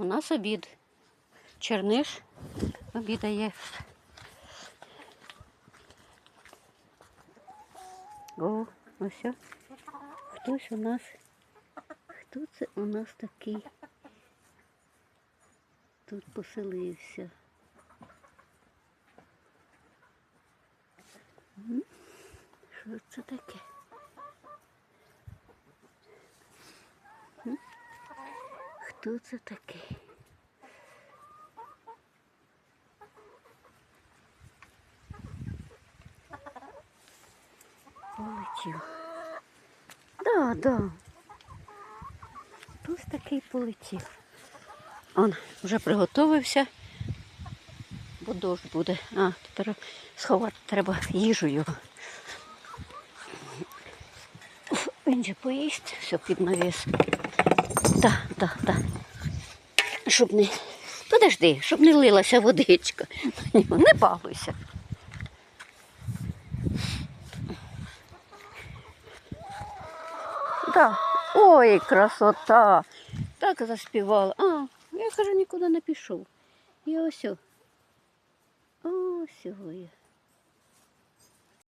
У нас обід. Черниш обідає. О, ось. о. Хтось у нас. Хто це у нас такий? Тут поселився. Що це таке? Хто це такий? Полетів. Да, да. Хтось такий полетів. Он вже приготовився, бо дощ буде. А, тепер сховати треба їжу його. Він же поїсть, все під навіс. Так, так, так. Щоб не. Подожди, щоб не лилася водичка. Не балуйся. Да. Ой, красота. Так заспівала. А, я кажу, нікуди не пішов. І ось. Ось його.